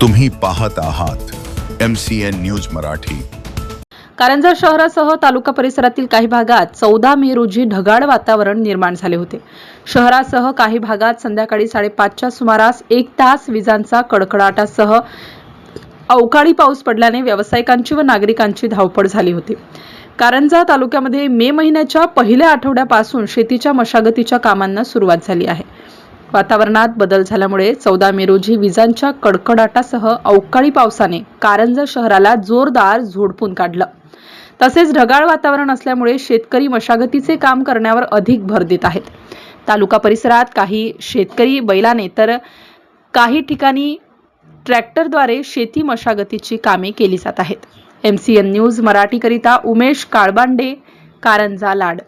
तुम्ही पाहत आहात M C N news Marathi. Karanja शहरासह तालुका परिसरातील काही भागात चौदा मे रोजी ढगाळ वातावरण निर्माण झाले होते. शहरासह काही भागात संध्याकाळी साडेपाचच्या सुमारास एक तास विजांचा कडकडाटासह अवकाळी पाऊस पडल्याने व्यावसायिकांची व नागरिकांची धावपळ झाली होती. कारंजा तालुक्यामध्ये मे महिन्याच्या पहिल्या आठवड्यापासून शेतीच्या मशागतीच्या कामांना सुरुवात झाली आहे. वातावरणात बदल झाल्यामुळे चौदा मे रोजी विजांच्या कडकडाटासह अवकाळी पावसाने कारंजा शहराला जोरदार झोडपून काढलं. तसेच ढगाळ वातावरण असल्यामुळे शेतकरी मशागतीचे काम करण्यावर अधिक भर देत आहेत. तालुका परिसरात काही शेतकरी बैलाने तर काही ठिकाणी ट्रॅक्टरद्वारे शेती मशागतीची कामे केली जात आहेत. एम सी एन न्यूज मराठीकरिता उमेश काळबांडे कारंजा लाड.